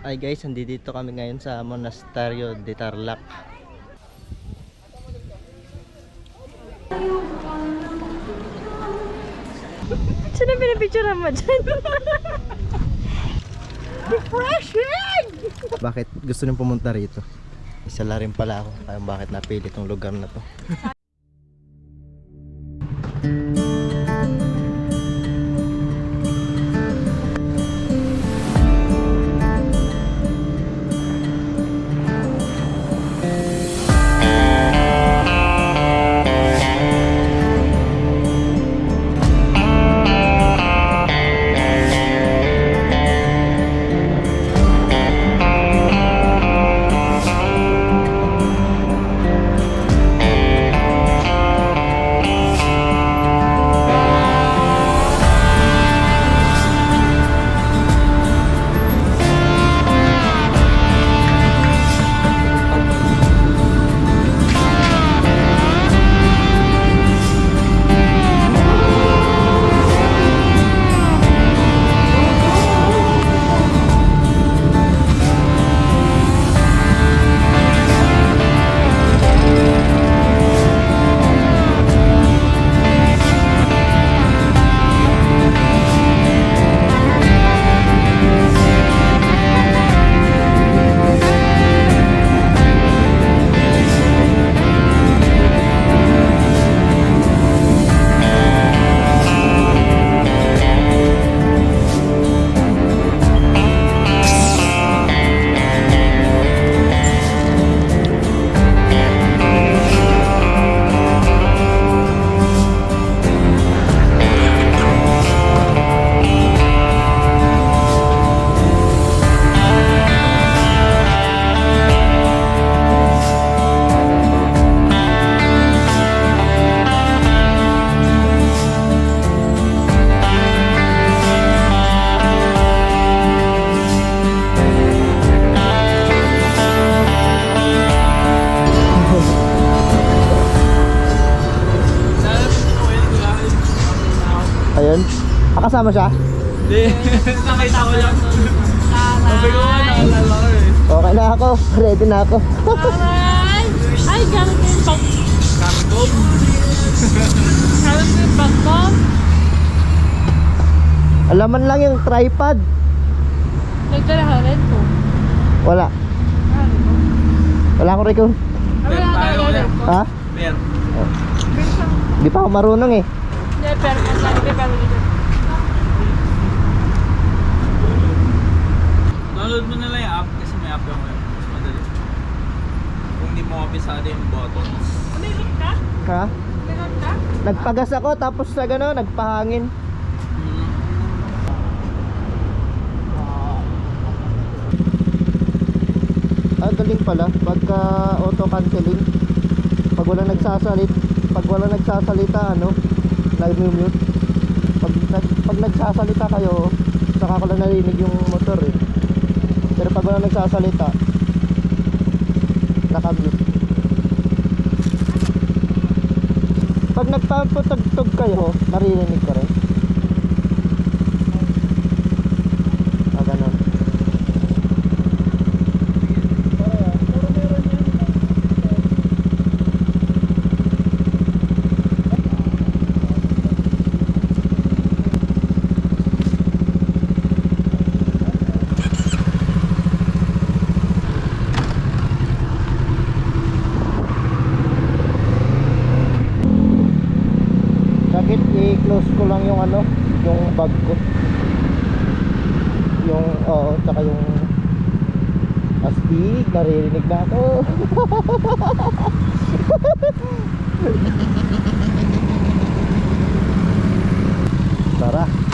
Ay guys, dito kami ngayon sa Monasterio de Tarlac. Sino pinipicture mo dyan? Refreshing! Bakit gusto nyo pumunta rito? Isa la rin pala ako kaya bakit napili tong lugar na to. Ah, kasama siya? Hindi. Nakita ko lang. Sabi ko, naalala ko eh. Okay na ako. Ready na ako. Aray! Ay, galing ko yung. Kartog. Galing ko yung ko. Alaman lang yung tripod. Nagdala ka rin po. Wala. Wala akong record. Nagdala ulit. ko? Ha? Mer. Di pa ako marunong eh. Hindi, pero mas lagi ko pero dito. Download mo na lang yung app kasi may app yung web. Mas madali. Kung di mo kabisado yung buttons. Umilit ka? Ha? Meron ka? Nagpagas ako tapos na gano'n, nagpahangin. Ah, galing pala. Pagka auto canceling. Pag wala nagsasalit, pag wala nagsasalita, ano, nag-mute. Pag, nag, pag nagsasalita kayo, saka ko lang narinig yung motor eh. Pero pag wala nagsasalita, naka-mute. Pag nagpapatugtog kayo, naririnig ko rin. Ah, ganun. Sakit i-close ko lang yung ano, yung bag ko. Yung, oo, tsaka yung astig, naririnig na ako. Tara.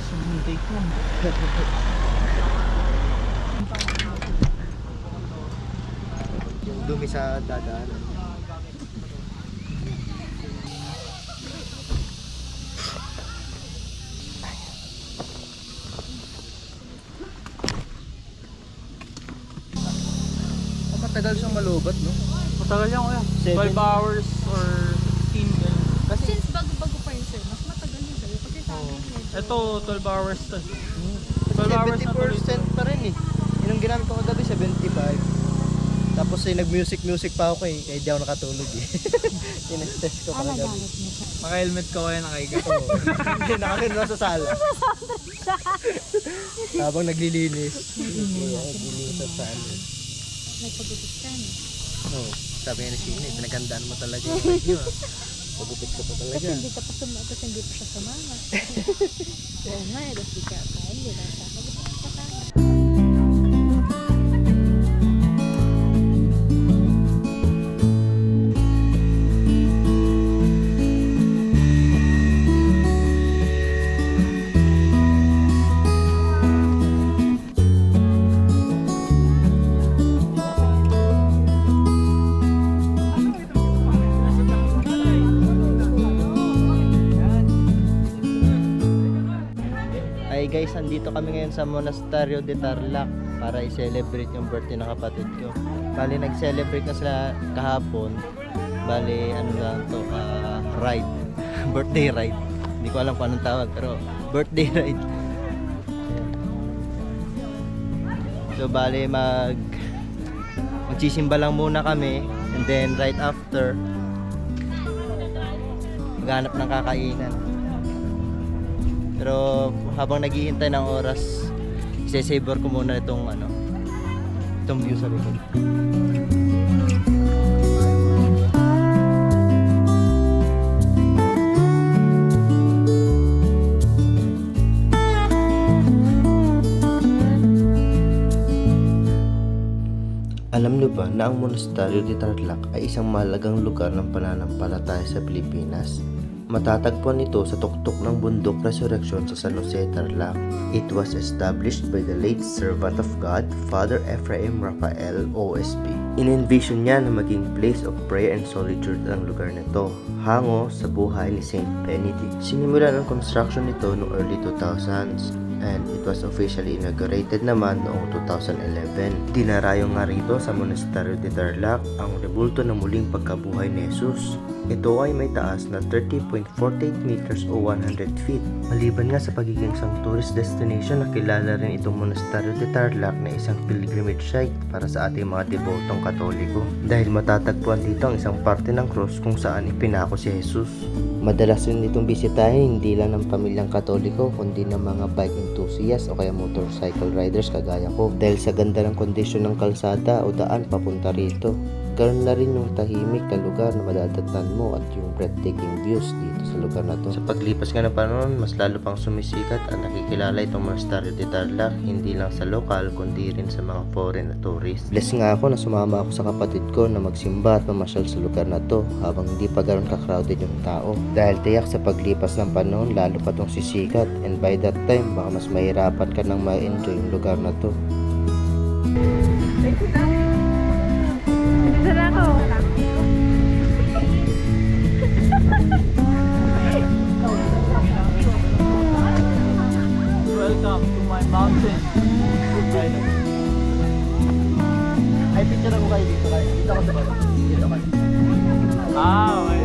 Sumintay ko. Yung dumi sa dadaanan. Matagal siyang malubat, no? Matagal yan kuya. Seven. 12 hours or 15 ganun. Kasi, Since bago-bago pa yun sir, mas matagal yun sa'yo. Kasi sa amin medyo... Ito, 12 hours to. hmm, 12 hours na tuloy. 70% pa rin eh. Yun ang ginamit ko kagabi, 75. Tapos eh, nag-music-music pa ako eh, kaya di ako nakatulog eh. Tinestest ko pa kagabi. Naka-helmet ka kuya, nakaiga. Oo. Hindi, nakakin lang sa sala. Habang naglilinis. Naglilinis sa sala. Nagpagupit ka no? Oo. Sabi nga ni Sheena, eh, pinagandaan mo talaga yung video ah. Pagupit ka pa talaga. Kasi hindi ka pa sum kasi hindi pa siya sumama. Oo nga, eh, di ka pa. Hindi lang sa Monasterio de Tarlac para i-celebrate yung birthday ng kapatid ko. Bali, nag-celebrate na sila kahapon. Bali, ano lang to, ah, ride. birthday ride. Hindi ko alam kung anong tawag, pero birthday ride. So, bali, mag magsisimba lang muna kami and then right after maghanap ng kakainan. Pero habang naghihintay ng oras, isasavor ko muna itong ano, itong view sa likod. Alam niyo ba na ang Monasterio de Tarlac ay isang mahalagang lugar ng pananampalataya sa Pilipinas? Matatagpuan ito sa tuktok ng bundok Resurrection sa San Jose, Tarlac. It was established by the late servant of God, Father Ephraim Raphael, OSP. In-envision niya na maging place of prayer and solitude ang lugar nito, hango sa buhay ni Saint Benedict. Sinimulan ang construction nito noong early 2000s and it was officially inaugurated naman noong 2011. Dinarayo nga rito sa Monasterio de Tarlac ang rebulto ng muling pagkabuhay ni Jesus. Ito ay may taas na 30.48 meters o 100 feet. Maliban nga sa pagiging isang tourist destination, nakilala rin itong Monasterio de Tarlac na isang pilgrimage site para sa ating mga debotong katoliko. Dahil matatagpuan dito ang isang parte ng cross kung saan ipinako si Jesus. Madalas rin itong bisitahin hindi lang ng pamilyang katoliko kundi ng mga bike enthusiasts o kaya motorcycle riders kagaya ko dahil sa ganda ng kondisyon ng kalsada o daan papunta rito. Karoon na rin yung tahimik na lugar na madadatnan mo at yung breathtaking views dito sa lugar na to. Sa paglipas nga ng panahon, mas lalo pang sumisikat at nakikilala itong Monasterio de Tarlac hindi lang sa lokal kundi rin sa mga foreign na tourist. Bless nga ako na sumama ako sa kapatid ko na magsimba at mamasyal sa lugar na to habang hindi pa ganoon ka-crowded yung tao. Dahil tiyak sa paglipas ng panahon lalo pa tong sisikat and by that time baka mas mahirapan ka nang ma-enjoy yung lugar na to. Dito na ako. Welcome to my mountain. Ay, picture ako kayo dito. Dito ako sa baba. Dito ako. Ah, okay.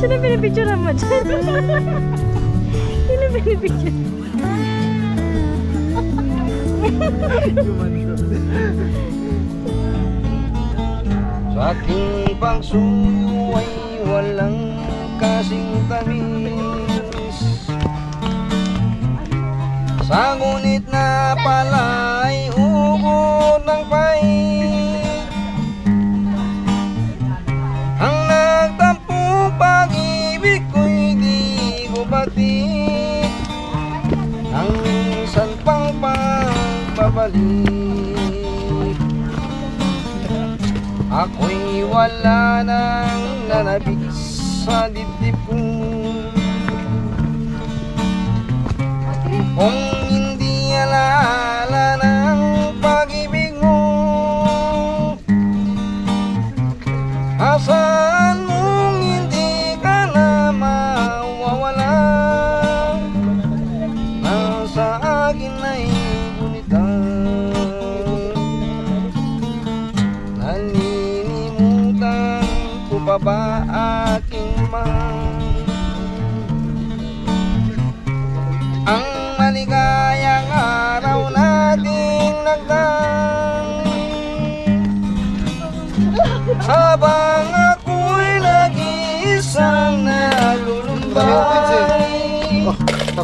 Sino pinipicture mo? Sino pinipicture? Sa aking pangsuyo ay walang kasing tamis. Sa ngunit na pala'y ugot ng pain pagbabalik Ako'y wala nang nanabik sa dibdib ko. Kung hindi alala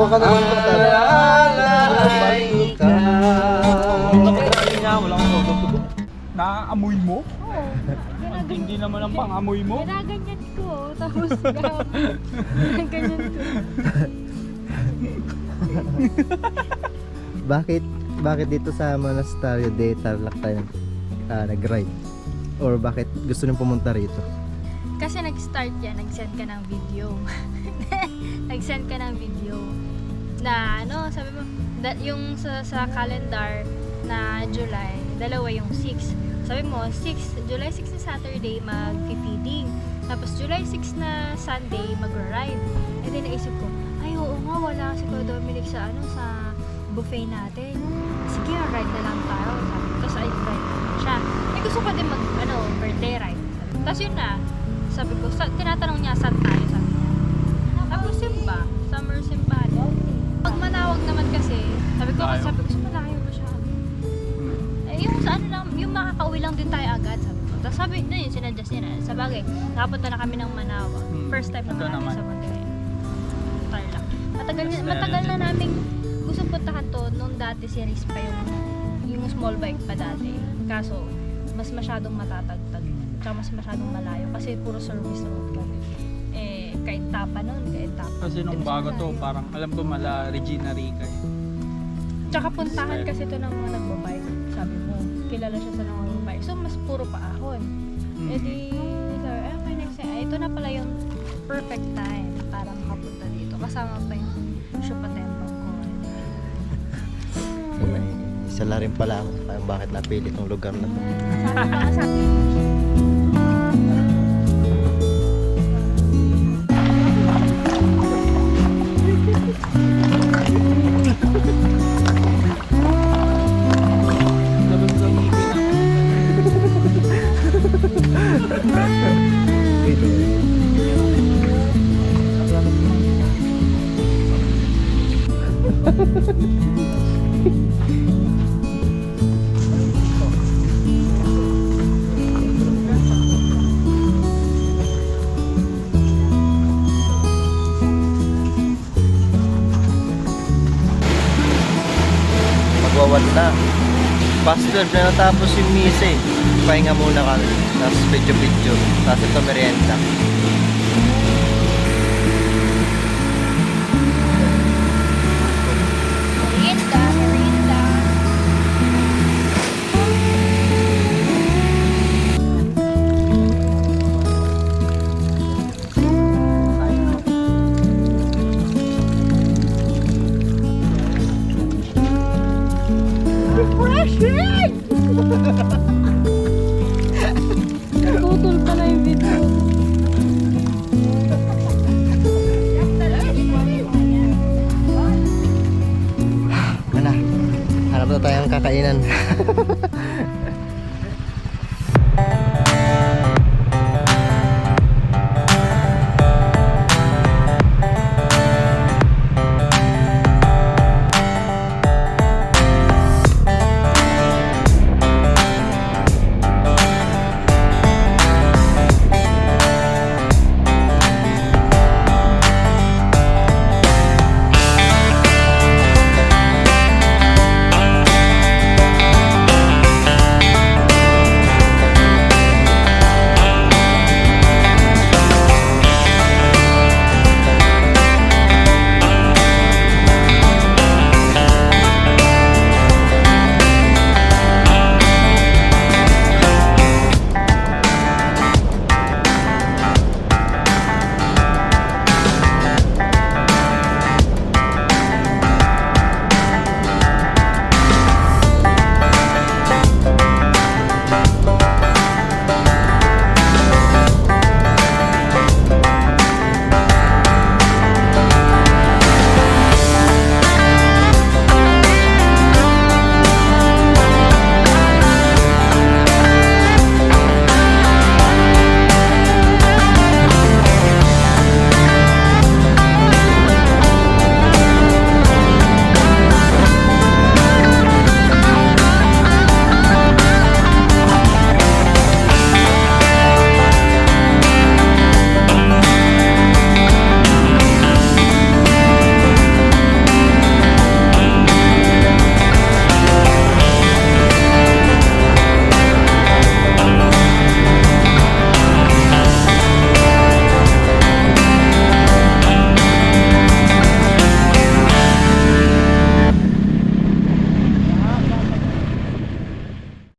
Ako ka naman Alaalay ka wala. Naaamoy mo? Oo. Hindi naman ang pang-amoy mo. Ginaganyan ko. Tapos gab. Ganyan ko. Bakit bakit dito sa Monasterio de Tarlac tayo ah, nag-ride? Or bakit gusto nyo pumunta rito? Kasi nag-start yan, nag-send ka ng video. nag-send ka ng video na ano, sabi mo, da, yung sa, sa calendar na July, dalawa yung 6. Sabi mo, 6, July 6 na Saturday mag-feeding. Tapos July 6 na Sunday mag-ride. And then naisip ko, ay oo nga, wala si Kuya Dominic sa ano, sa buffet natin. Sige, ride na lang tayo. Sabi ko, ay ride siya. Eh gusto ko din mag, ano, birthday ride. Tapos yun na, sabi ko, sa, tinatanong niya saan tayo, ko, Malayo. sabi ko, "Sa malayo masyado. Eh, yung sa ano lang, yung makakauwi lang din tayo agad, sabi ko. Tapos sabi, na yun, sinadjust niya na. Sa bagay, nakapunta na kami ng Manawag. Hmm. First time Ito naman namin naman. sa Monterrey. Tarlac. Matagal, Mas matagal na namin gusto puntahan to nung dati series pa yung yung small bike pa dati. Kaso, mas masyadong matatagtag. Tsaka mas masyadong malayo kasi puro service road kami. Eh, kahit tapa nun, kahit tapa. Kasi nung bago to, parang alam ko mala Regina Rica. eh. Tsaka puntahan kasi to ng mga nagbabike. Sabi mo, kilala siya sa mga nagbabike. So, mas puro paahon. Hmm. Eh di, sabi, eh, okay, next time. Ay, ito na pala yung perfect time para makapunta dito. Kasama pa yung Shupatempo ko. May isa na rin pala ako bakit napili tong lugar na to. Sabi pa sa Past 12 na natapos yung misa eh. Pahinga muna kami. Tapos video-video. Tapos ito. Merienda, Refreshing!